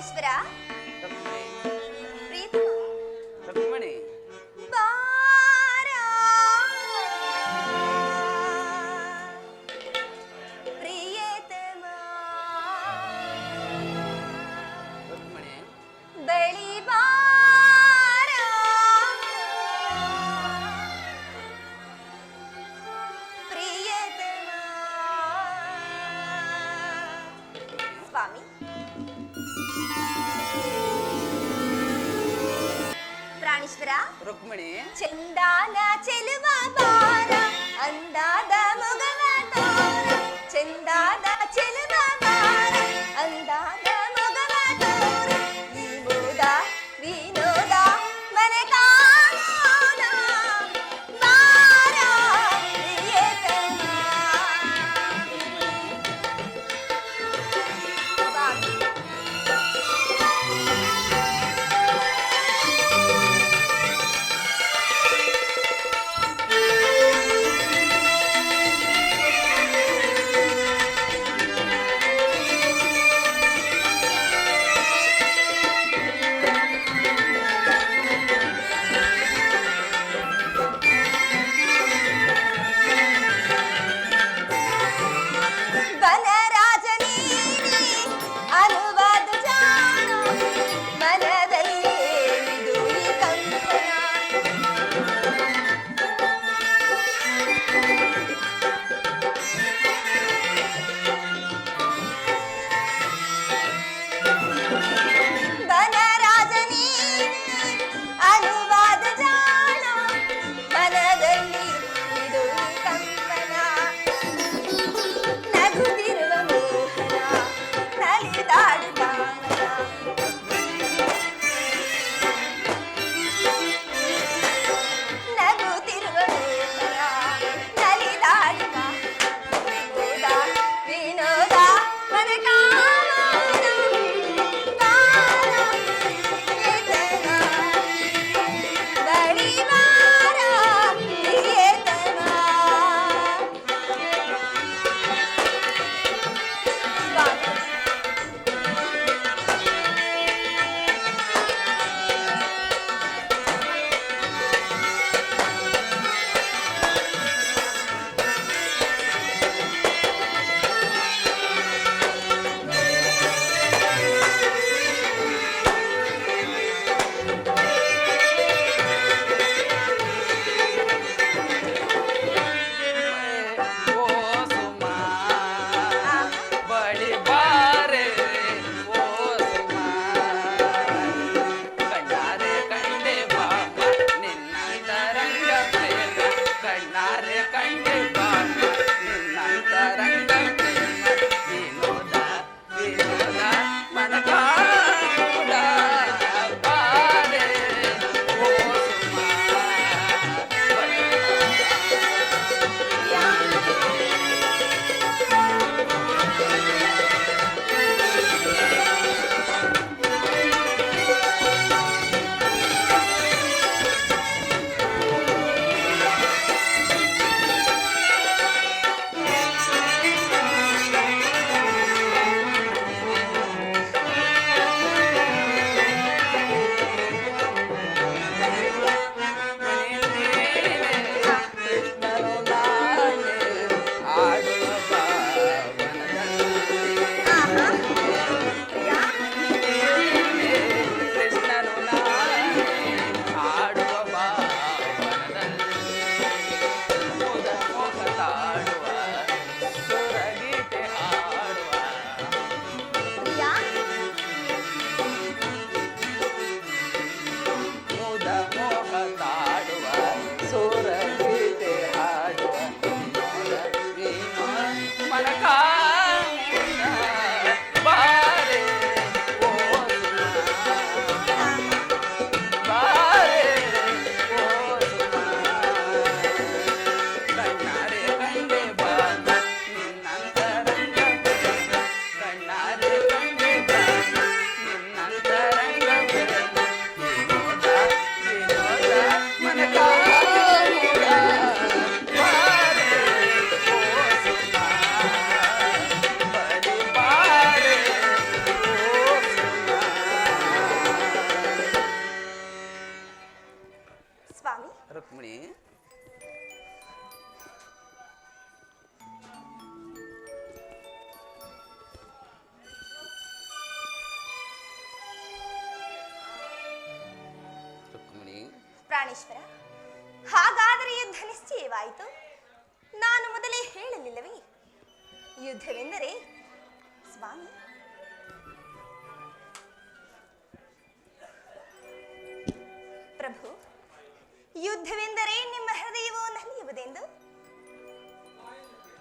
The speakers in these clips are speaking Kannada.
ಪ್ರಾಣೇಶ್ವರ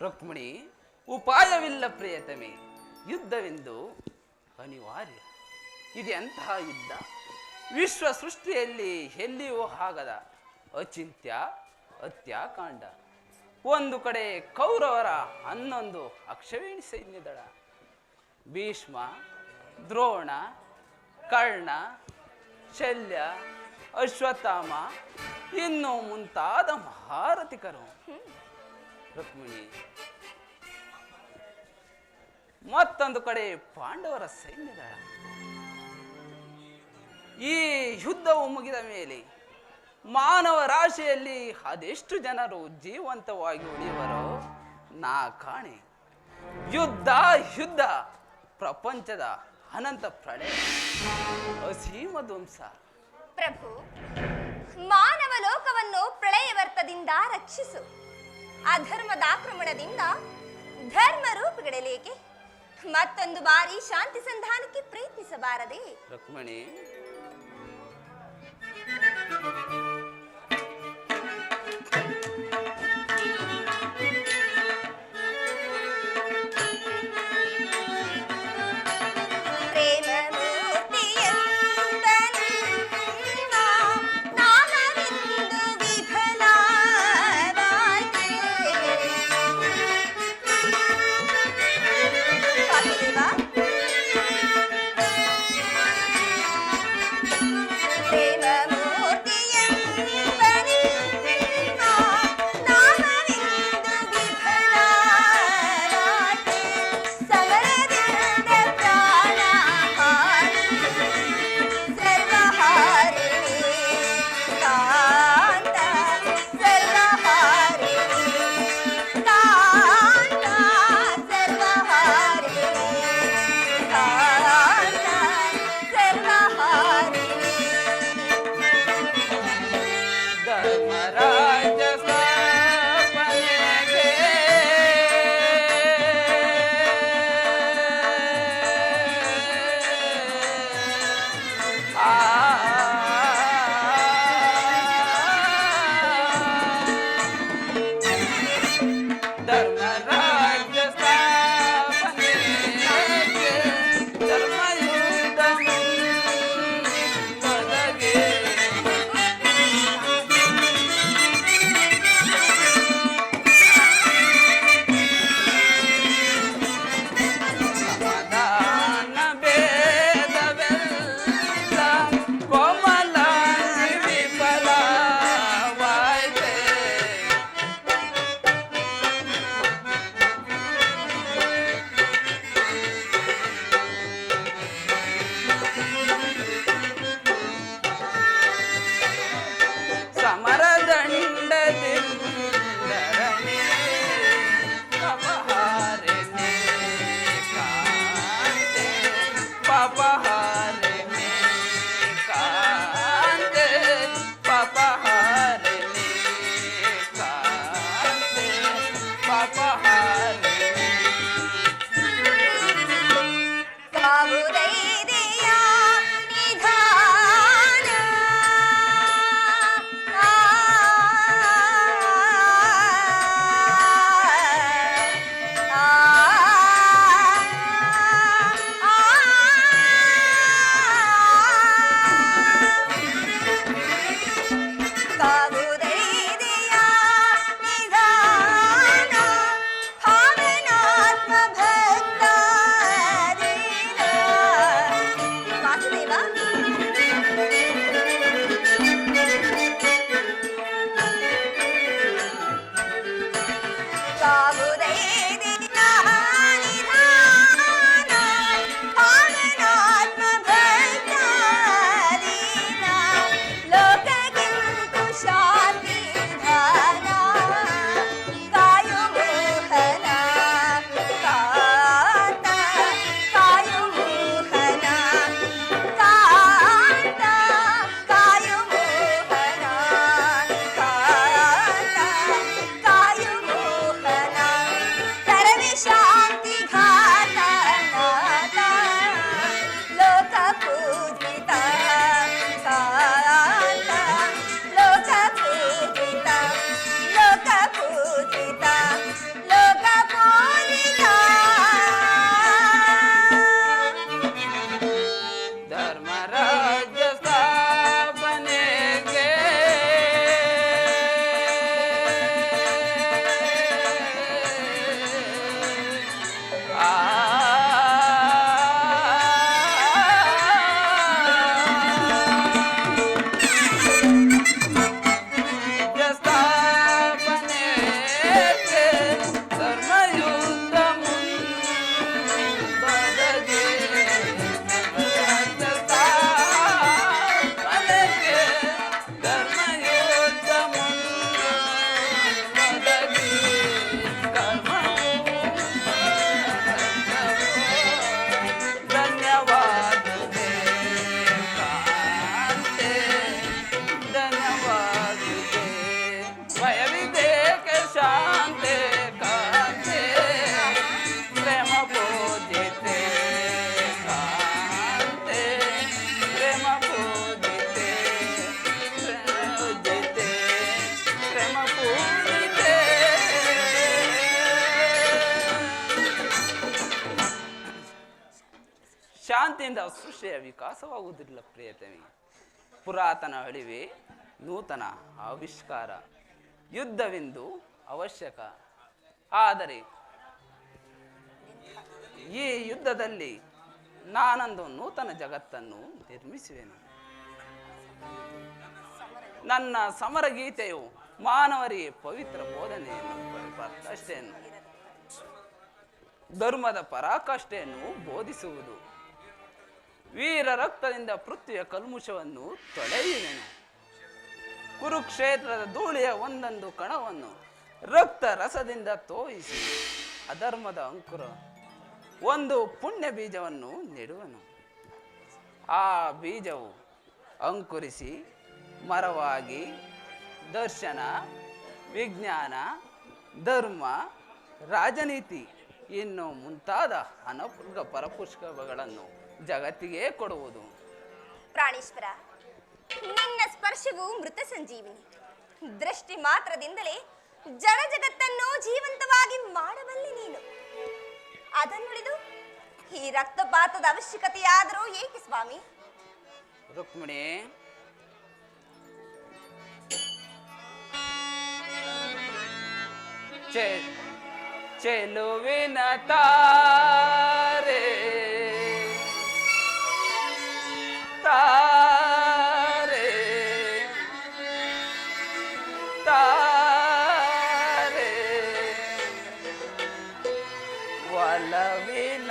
ರುಕ್ಮಿಣಿ, ಉಪಾಯವಿಲ್ಲ ಪ್ರಿಯತಮೆ, ಯುದ್ಧವೆಂದು ಅನಿವಾರ್ಯ. ಇದು ಎಂತಹ ಯುದ್ಧ? ವಿಶ್ವ ಸೃಷ್ಟಿಯಲ್ಲಿ ಎಲ್ಲಿಯೂ ಆಗದ ಅಚಿಂತ್ಯ ಅತ್ಯಾಕಾಂಡ ಒಂದು ಕಡೆ ಕೌರವರ, ಹನ್ನೊಂದು ಅಕ್ಷವೇಣಿ ಸೈನ್ಯದಳ. ಭೀಷ್ಮ, ದ್ರೋಣ, ಕರ್ಣ, ಶಲ್ಯ, ಅಶ್ವತ್ಥಾಮ, ಇನ್ನು ಮುಂತಾದ ಮಹಾರಥಿಕರು. ರುಕ್ಮಿಣಿ. ಮತ್ತೊಂದು ಕಡೆ ಪಾಂಡವರ ಸೈನ್ಯದ ಈ ಯುದ್ಧವು ಮುಗಿದ ಮೇಲೆ ಮಾನವ ರಾಶಿಯಲ್ಲಿ ಅದೆಷ್ಟು ಜನರು ಜೀವಂತವಾಗಿ ಉಳಿಯುವರೋ, ನಾ ಕಾಣೆ. ಯುದ್ಧ ಯುದ್ಧ, ಪ್ರಪಂಚದ ಅನಂತ ಪ್ರಳಯ ಅಸೀಮ ಧ್ವಂಸ. ಪ್ರಭು, ಮಾನವ ಲೋಕವನ್ನು ಪ್ರಳಯವರ್ತದಿಂದ ರಕ್ಷಿಸು. ಅಧರ್ಮದ ಆಕ್ರಮಣದಿಂದ ಧರ್ಮ ರೂಪಗಳಲೇಕೆ ಮತ್ತೊಂದು ಬಾರಿ ಶಾಂತಿ ಸಂಧಾನಕ್ಕೆ ಪ್ರಯತ್ನಿಸಬಾರದೆ? ರುಕ್ಮಿಣಿ ಅಳಿವೆ, ನೂತನ ಆವಿಷ್ಕಾರ, ಯುದ್ಧವೆಂದು ಅವಶ್ಯಕ. ಆದರೆ ಈ ಯುದ್ಧದಲ್ಲಿ ನಾನೊಂದು ನೂತನ ಜಗತ್ತನ್ನು ನಿರ್ಮಿಸುವೆನು. ನನ್ನ ಸಮರ ಗೀತೆಯು ಮಾನವರಿಗೆ ಪವಿತ್ರ ಬೋಧನೆಯನ್ನು ಪರಾಕಾಷ್ಠೆಯನ್ನು ಧರ್ಮದ ಪರಾಕಾಷ್ಠೆಯನ್ನು ಬೋಧಿಸುವುದು. ವೀರ ರಕ್ತದಿಂದ ಪೃಥ್ವಿಯ ಕಲ್ಮುಷವನ್ನು ತೊಳೆಯುವೆನು ಕುರುಕ್ಷೇತ್ರದ ಧೂಳಿಯ ಒಂದೊಂದು ಕಣವನ್ನು ರಕ್ತ ರಸದಿಂದ ತೋಯಿಸಿ ಅಧರ್ಮದ ಅಂಕುರ ಒಂದು ಪುಣ್ಯ ಬೀಜವನ್ನು ನೆಡುವನು. ಆ ಬೀಜವು ಅಂಕುರಿಸಿ ಮರವಾಗಿ ದರ್ಶನ, ವಿಜ್ಞಾನ, ಧರ್ಮ, ರಾಜನೀತಿ ಇನ್ನು ಮುಂತಾದ ಅನಪುರ್ಗ ಪರಪುಷ್ಪಗಳನ್ನು ಜಗತ್ತಿಗೆ ಕೊಡುವುದು. ಪ್ರಾಣೇಶ್ವರ ನಿನ್ನ ಸ್ಪರ್ಶವು ಮೃತ ಸಂಜೀವಿನಿ. ದೃಷ್ಟಿ ಮಾತ್ರದಿಂದಲೇ ಜಡ ಜಗತ್ತನ್ನು ಜೀವಂತವಾಗಿ ಮಾಡಬಲ್ಲೆ ನೀನು. ಅದನ್ನುಳಿದು ಈ ರಕ್ತಪಾತದ ಅವಶ್ಯಕತೆಯಾದರೂ ಏಕೆ ಸ್ವಾಮಿ? ರುಕ್ಮಿಣಿ ಚೆ ಚೆಲುವಿನ ತಾರೆ ಒಲವಿನ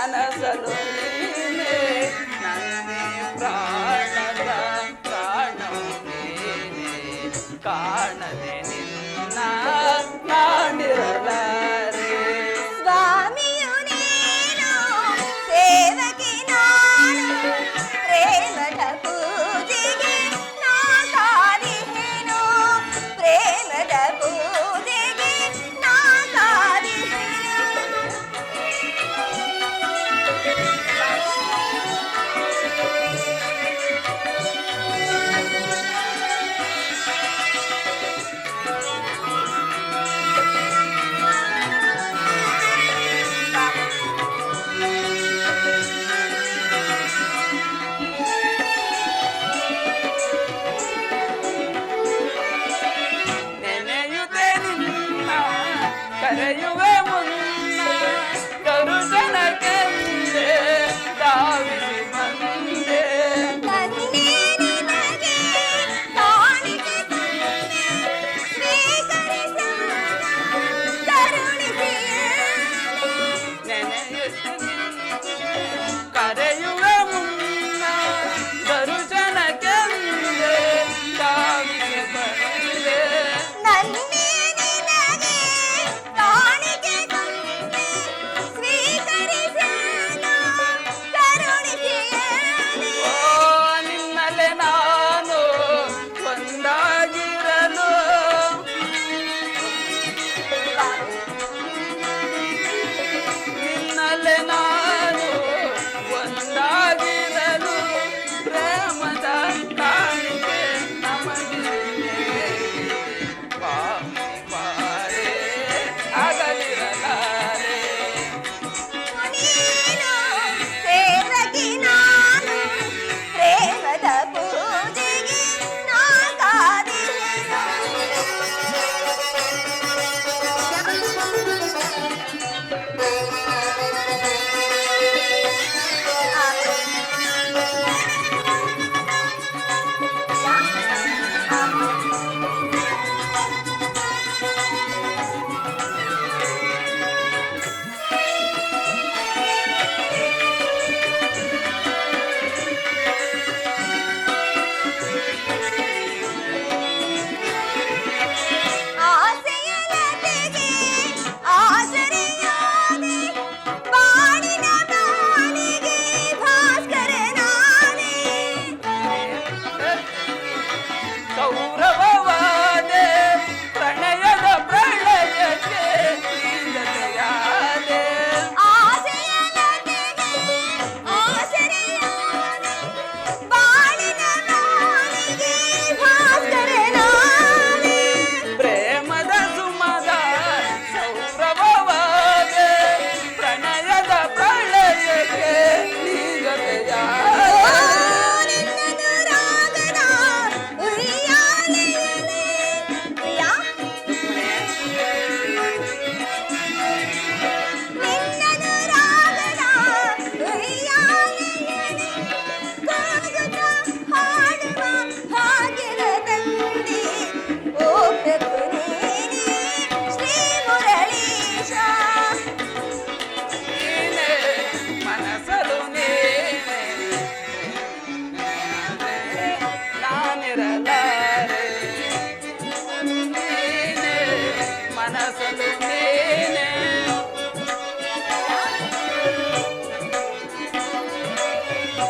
ಮನಸಲು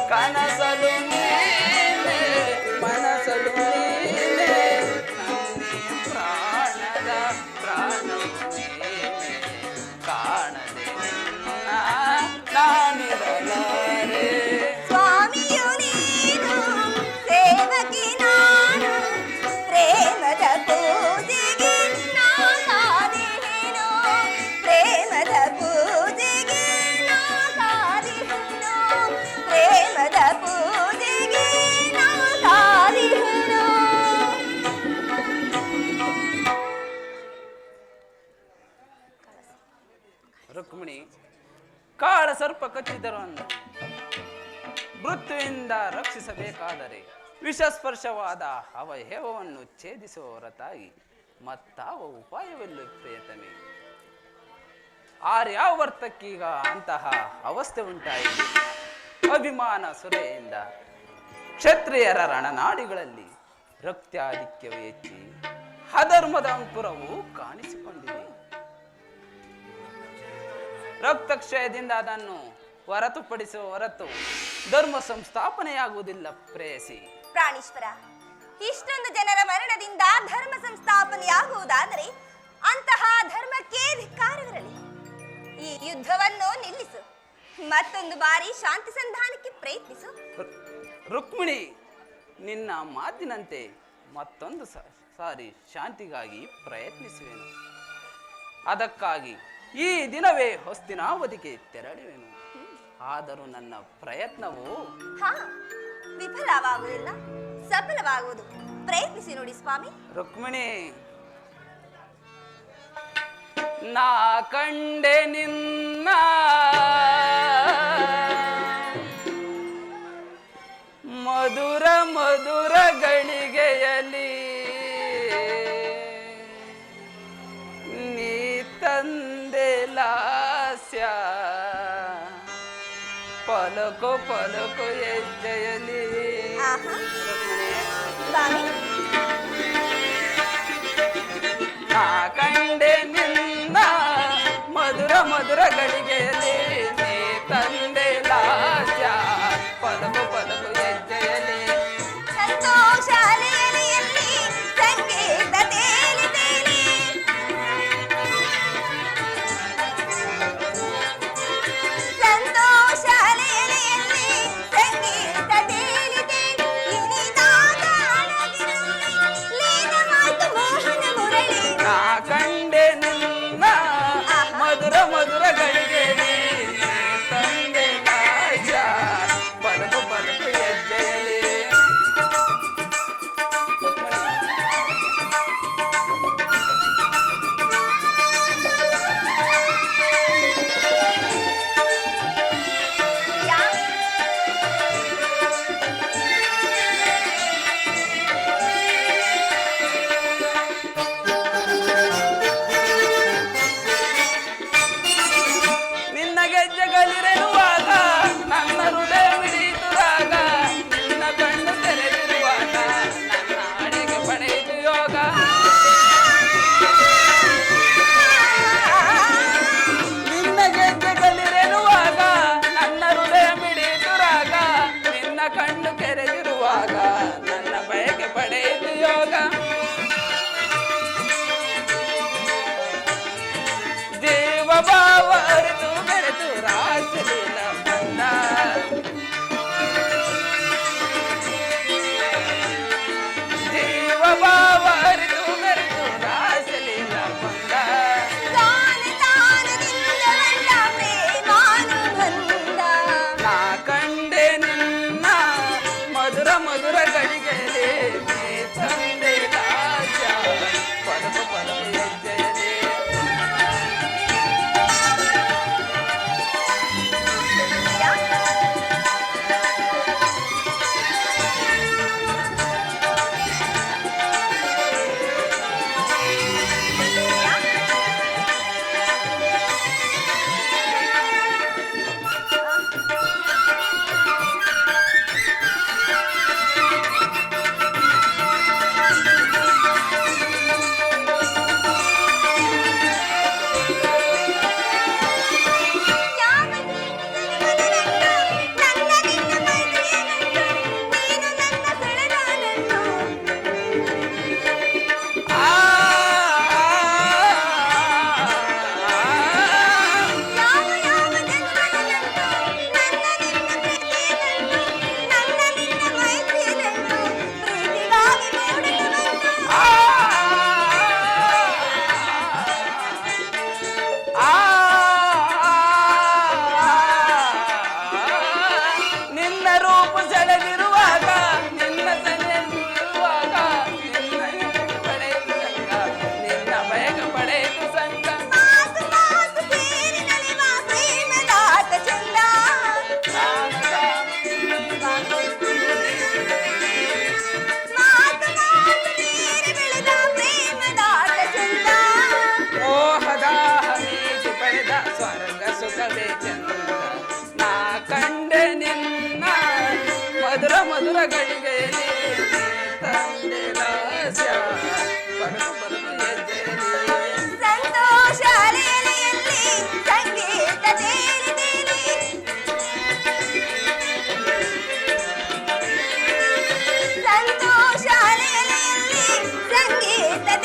ಕನಸಲು ವಿಷಸ್ಪರ್ಶವಾದ ಅವಯವವನ್ನು ಛೇದಿಸುವ ಹೊರತಾಗಿ ಮತ್ತಾವ ಉಪಾಯವೆಲ್ಲ ಆರ್ಯಾವ ವರ್ತಕ್ಕೀಗ ಅಂತಹ ಅವಸ್ಥೆ ಉಂಟಾಯಿತು. ಅಭಿಮಾನ ಸುರೆಯಿಂದ ಕ್ಷತ್ರಿಯರ ರಣನಾಡಿಗಳಲ್ಲಿ ರಕ್ತಾಧಿಕ್ಯವು ಹೆಚ್ಚಿ ಅಧರ್ಮದ ಅಂಕುರವು ಕಾಣಿಸಿಕೊಂಡಿದೆ. ರಕ್ತಕ್ಷಯದಿಂದ ಅದನ್ನು ಹೊರತುಪಡಿಸುವ ಹೊರತು ಧರ್ಮ ಸಂಸ್ಥಾಪನೆಯಾಗುವುದಿಲ್ಲ ಪ್ರೇಯಸಿ. ಪ್ರಾಣೀಶ್ವರ. ಇಷ್ಟೊಂದು ಜನರ ಮರಣದಿಂದ ಧರ್ಮ ಸಂಸ್ಥಾಪನೆಯಾಗುವುದಾದರೆ ಅಂತಹ ಧರ್ಮಕ್ಕೆ ಧಿಕ್ಕಾರವಿರಲಿ. ಈ ಯುದ್ಧವನ್ನು ನಿಲ್ಲಿಸು. ಮತ್ತೊಂದು ಬಾರಿ ಶಾಂತಿ ಸಂಧಾನಕ್ಕೆ ಪ್ರಯತ್ನಿಸು. ರುಕ್ಮಿಣಿ ನಿನ್ನ ಮಾತಿನಂತೆ ಮತ್ತೊಂದು ಸಾರಿ ಶಾಂತಿಗಾಗಿ ಪ್ರಯತ್ನಿಸುವೆನು. ಅದಕ್ಕಾಗಿ ಈ ದಿನವೇ ಹೊಸ್ತಿನಾವಧಿಗೆ ತೆರಳುವೆನು. ಆದರೂ ನನ್ನ ಪ್ರಯತ್ನವು ಹಾ ವಿಫಲವಾಗುವುದಿಲ್ಲ. ಸಫಲವಾಗುವುದು. ಪ್ರಯತ್ನಿಸಿ ನೋಡಿ ಸ್ವಾಮಿ. ರುಕ್ಮಿಣಿ ನಾ ಕಂಡೆ ನಿನ್ನ. ಮಧುರ ಮಧುರ ಗಳಿಗೆಯಲಿ ಕಂಡೆ ನಿನ್ನ ಮಧುರ ಮಧುರ ಗಳಿಗೆಯಲ್ಲಿ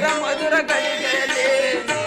ಮುರಳಿ ನಾ